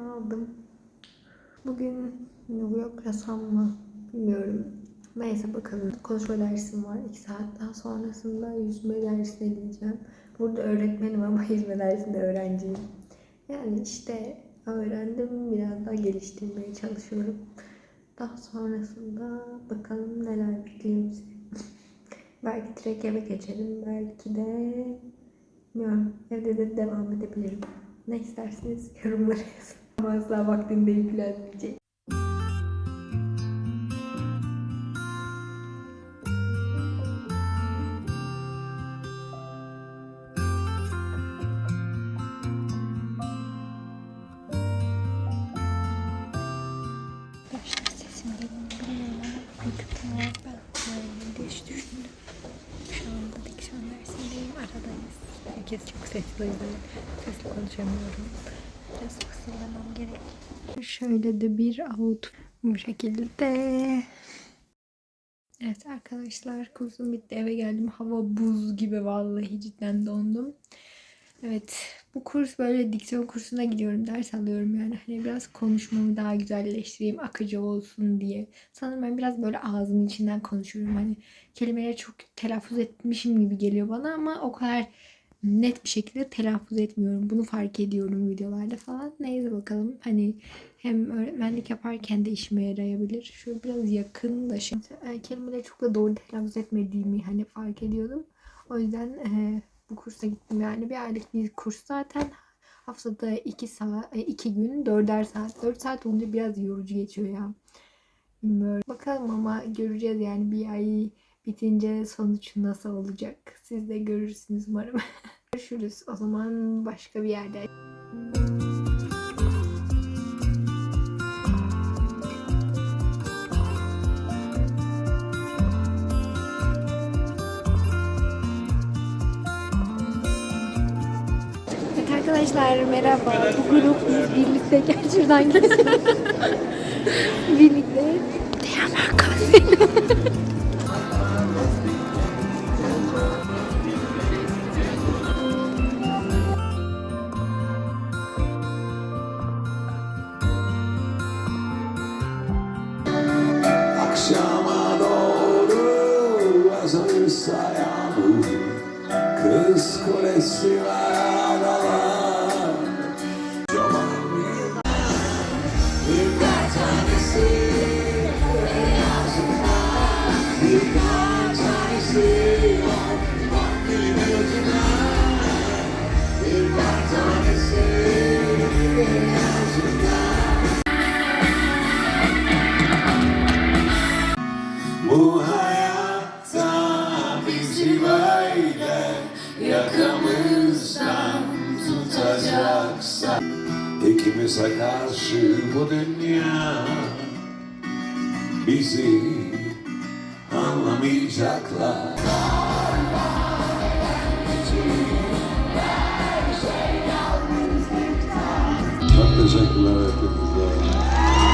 aldım. Bugün vlog yazsam mı bilmiyorum. Neyse bakalım. Konuşma dersim var 2 saat. Daha sonrasında yüzme dersine gideceğim. Burada öğretmenim ama yüzme dersinde öğrenciyim. Yani işte öğrendim. Biraz daha geliştirmeye çalışıyorum. Daha sonrasında bakalım neler bekliyor bizi. belki direkt eve geçerim. Belki de bilmiyorum. Evde de devam edebilirim. Ne isterseniz yorumlara yazın. Ama asla vaktinde yüklenmeyecek. Herkes çok sesli o yüzden sesli konuşamıyorum. Biraz fısıldamam gerek. Şöyle de bir out bu şekilde. Evet arkadaşlar kursum bitti eve geldim. Hava buz gibi vallahi cidden dondum. Evet bu kurs böyle diksiyon kursuna gidiyorum ders alıyorum yani hani biraz konuşmamı daha güzelleştireyim akıcı olsun diye. Sanırım ben biraz böyle ağzımın içinden konuşuyorum hani kelimeleri çok telaffuz etmişim gibi geliyor bana ama o kadar net bir şekilde telaffuz etmiyorum. Bunu fark ediyorum videolarda falan. Neyse bakalım hani hem öğretmenlik yaparken de işime yarayabilir. Şöyle biraz yakın da şey. e, Kelimeleri çok da doğru telaffuz etmediğimi hani fark ediyordum. O yüzden e, bu kursa gittim yani bir aylık bir kurs zaten haftada 2 saat 2 gün 4'er saat 4 saat olunca biraz yorucu geçiyor ya bilmiyorum bakalım ama göreceğiz yani bir ay bitince sonuç nasıl olacak siz de görürsünüz umarım görüşürüz o zaman başka bir yerde Evet arkadaşlar merhaba. Bu grup biz birlikte gel şuradan geçelim. birlikte. Teyaman konserim. Bu hayatta bizi böyle yakamızdan tutacaksa İkimize karşı bu dünya bizi anlamayacaklar. Çok teşekkürler hepinize.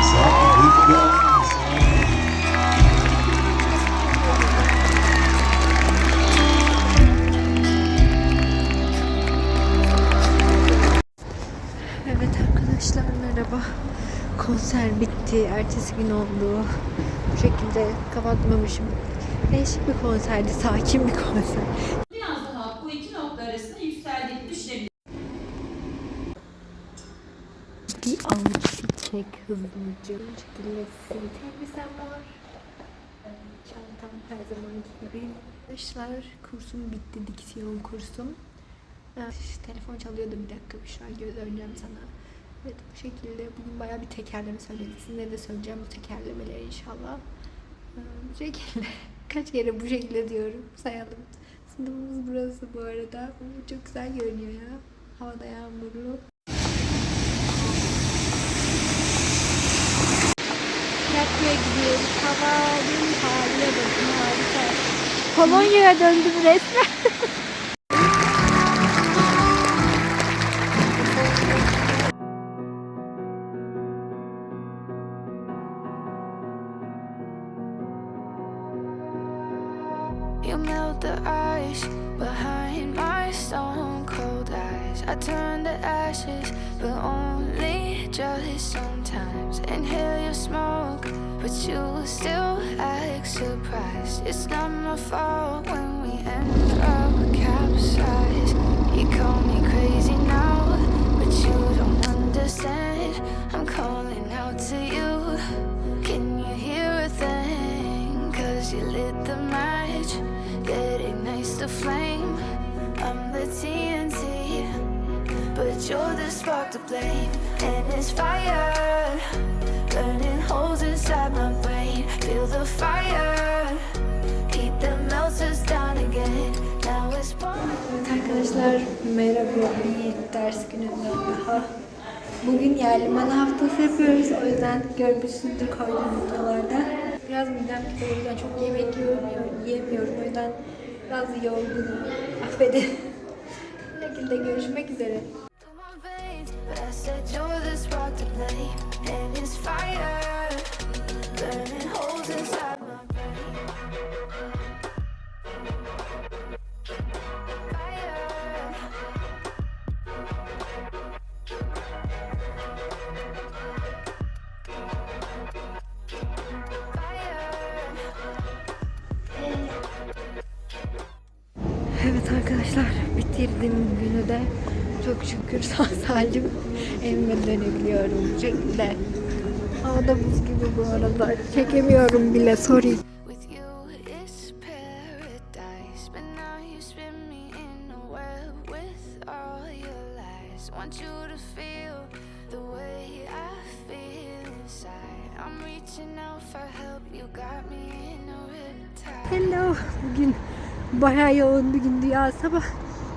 Sağ Bitti. Ertesi gün oldu. Bu şekilde kapatmamışım. Değişik bir konserdi. Sakin bir konser. Biraz daha bu iki nokta arasında yükseldiğini düşünebiliriz. Bir outfit çek hızlıca. Simit elbisem var. Çantam her zamanki gibi. Arkadaşlar kursum bitti. Diksiyon kursum. Evet, telefon çalıyordu bir dakika bir şu an göndereceğim sana. Evet bu şekilde bugün bayağı bir tekerleme söyledik. Sizinle de söyleyeceğim bu tekerlemeleri inşallah. Ee, Bu şekilde kaç kere bu şekilde diyorum sayalım. Sınıfımız burası bu arada. Çok güzel görünüyor ya. Havada yağmurlu. Tiyatroya gidiyoruz. Havanın haline bakın harika. Polonya'ya döndüm resmen. sometimes. Inhale your smoke, but you still act surprised. It's not my fault when we end up capsized. You call me crazy now, but you don't understand. I'm calling out to you. Can you hear a thing? Cause you lit the match that ignites the flame. I'm the TNT, but you're the spark to blame. And it's fire, burning holes inside my brain. Feel the fire, heat that melts down again. Now it's. Evet arkadaşlar merhaba bir ders gününden daha. Bugün yerlimanı haftası yapıyoruz. O yüzden görmüşsündür koyduğum videolarda. Biraz midem kötü o yüzden çok yemek yiyemiyorum, yiyemiyorum. O yüzden biraz yorgunum. Affedin. Şekilde görüşmek üzere. Evet arkadaşlar bitirdim günü de. Çok şükür sağ salim evime dönebiliyorum. Şekilde. Havada buz gibi bu arada. Çekemiyorum bile sorry. Hello. Bugün bayağı yoğun bir gündü ya. Sabah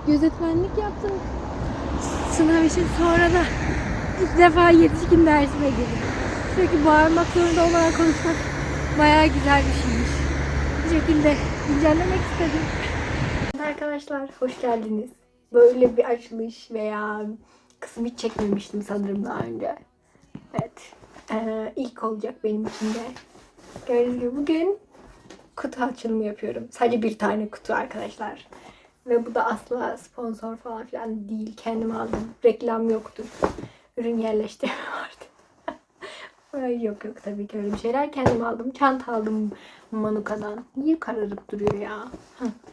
gözetmenlik yaptım. Sınav için sonra da ilk defa yetişkin dersime girdim. Sürekli bağırmak zorunda olmadan konuşmak bayağı güzel bir şeymiş. Bu şekilde güncellemek istedim. Arkadaşlar hoş geldiniz. Böyle bir açılış veya kısım hiç çekmemiştim sanırım daha önce. Evet. Ee, ilk olacak benim için de. Gördüğünüz gibi bugün kutu açılımı yapıyorum. Sadece bir tane kutu arkadaşlar. Ve bu da asla sponsor falan filan değil. Kendim aldım. Reklam yoktu. Ürün yerleştirme vardı. Yok yok tabii ki öyle bir şeyler. Kendim aldım. Çanta aldım Manuka'dan. Niye kararıp duruyor ya?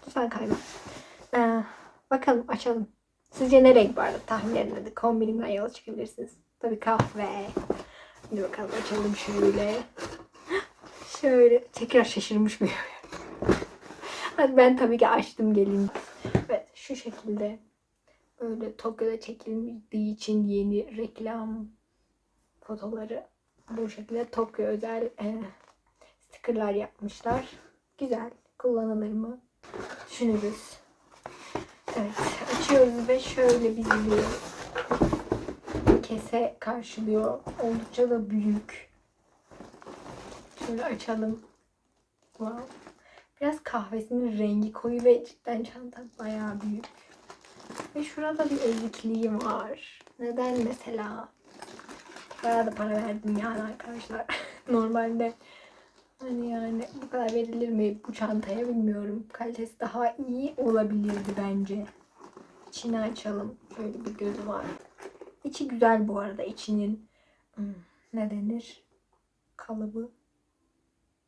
Lütfen kayma. Ee, bakalım açalım. Sizce ne renk bu arada? Tahmin edin hadi. Kombinimden yola çıkabilirsiniz. Tabii kahve. Hadi bakalım açalım şöyle. Şöyle tekrar şaşırmış mıyım? Hadi ben tabii ki açtım gelin. Evet şu şekilde böyle Tokyo'da çekildiği için yeni reklam fotoları bu şekilde Tokyo özel e, stickerlar yapmışlar. Güzel. Kullanılır mı? Düşünürüz. Evet. Açıyoruz ve şöyle bizi bir kese karşılıyor. Oldukça da büyük. Şöyle açalım. Wow. Biraz kahvesinin rengi koyu ve cidden çanta bayağı büyük. Ve şurada bir ezikliği var. Neden mesela? Bayağı da para verdim yani arkadaşlar. Normalde hani yani bu kadar verilir mi bu çantaya bilmiyorum. Kalitesi daha iyi olabilirdi bence. İçini açalım. Şöyle bir gözü var. İçi güzel bu arada. İçinin hmm, ne denir? Kalıbı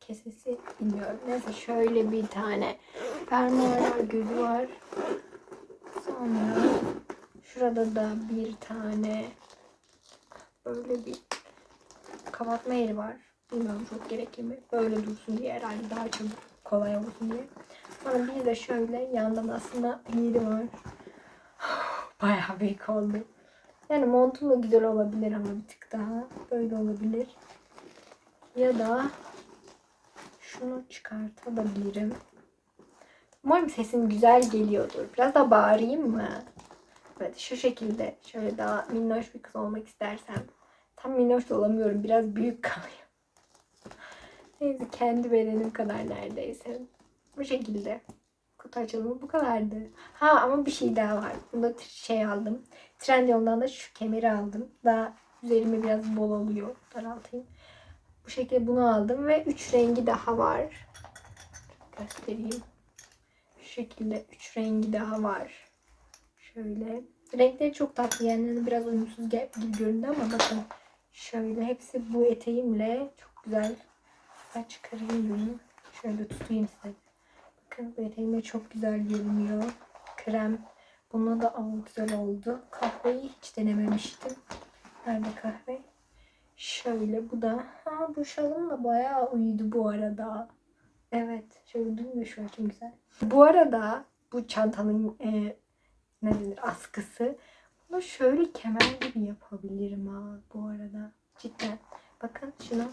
kesesi bilmiyorum. Neyse şöyle bir tane fermuar var, gözü var. Sonra şurada da bir tane böyle bir kapatma yeri var. Bilmiyorum çok gerekli mi? Böyle dursun diye herhalde daha çabuk kolay olsun diye. Sonra bir de şöyle yandan aslında yeri var. Bayağı büyük oldu. Yani montum da güzel olabilir ama bir tık daha böyle olabilir. Ya da şunu çıkartabilirim. Umarım sesim güzel geliyordur. Biraz da bağırayım mı? Evet şu şekilde şöyle daha minnoş bir kız olmak istersem. Tam minnoş da olamıyorum. Biraz büyük kalıyor. Neyse kendi bedenim kadar neredeyse. Bu şekilde. Kutu açılımı bu kadardı. Ha ama bir şey daha var. Bunda şey aldım. Trendyol'dan da şu kemeri aldım. Daha üzerime biraz bol oluyor. Daraltayım. Bu şekilde bunu aldım ve 3 rengi daha var. Göstereyim. Şu şekilde 3 rengi daha var. Şöyle. Renkleri çok tatlı yani biraz uyumsuz gibi göründü ama bakın Şöyle hepsi bu eteğimle çok güzel. Ben çıkarayım bunu. Şöyle tutayım size. Bakın bu eteğimle çok güzel görünüyor. Krem. Bununla da aa, güzel oldu. Kahveyi hiç denememiştim. Nerede kahve? Şöyle bu da. Ha bu şalımla bayağı uyudu bu arada. Evet. Şöyle durmuyor şu an çok güzel. Bu arada bu çantanın e, ne denir askısı. Bunu şöyle kemer gibi yapabilirim ha bu arada. Cidden. Bakın şuna.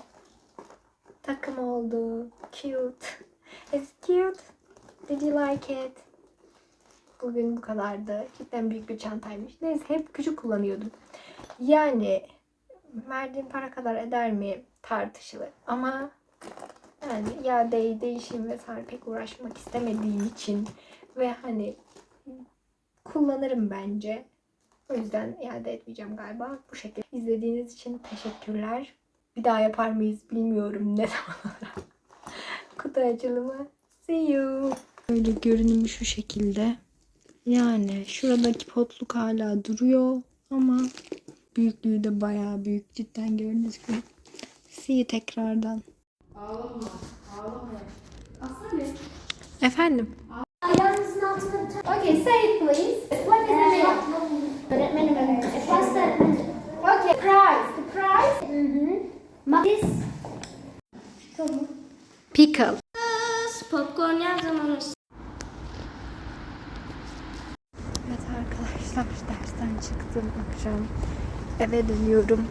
Takım oldu. Cute. It's cute. Did you like it? Bugün bu kadardı. Cidden büyük bir çantaymış. Neyse hep küçük kullanıyordum. Yani verdiğim para kadar eder mi tartışılır. Ama yani iadeyi değişim vesaire pek uğraşmak istemediğim için ve hani kullanırım bence. O yüzden iade etmeyeceğim galiba. Bu şekilde izlediğiniz için teşekkürler. Bir daha yapar mıyız bilmiyorum ne zaman. Kutu açılımı. See you. Böyle görünümü şu şekilde. Yani şuradaki potluk hala duruyor ama büyüklüğü de bayağı büyük cidden gördüğünüz gibi. See you tekrardan. Efendim? Ayağınızın altına tak. Okay, say it please. What is the name? Öğretmenim. What's the Okay, price. The price. Mhm. This. Tamam. Pickle. Popcorn yazmamız. Evet arkadaşlar dersten çıktım akşam eve dönüyorum.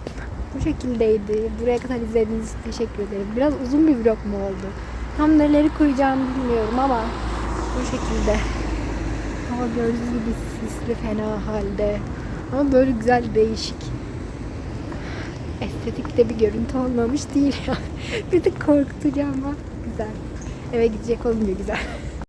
Bu şekildeydi. Buraya kadar izlediğiniz için teşekkür ederim. Biraz uzun bir vlog mu oldu? Tam neleri koyacağımı bilmiyorum ama bu şekilde. Hava gördüğünüz gibi sisli fena halde. Ama böyle güzel değişik. Estetik de bir görüntü olmamış değil ya. bir de korkutucu ama güzel. Eve gidecek olunca güzel.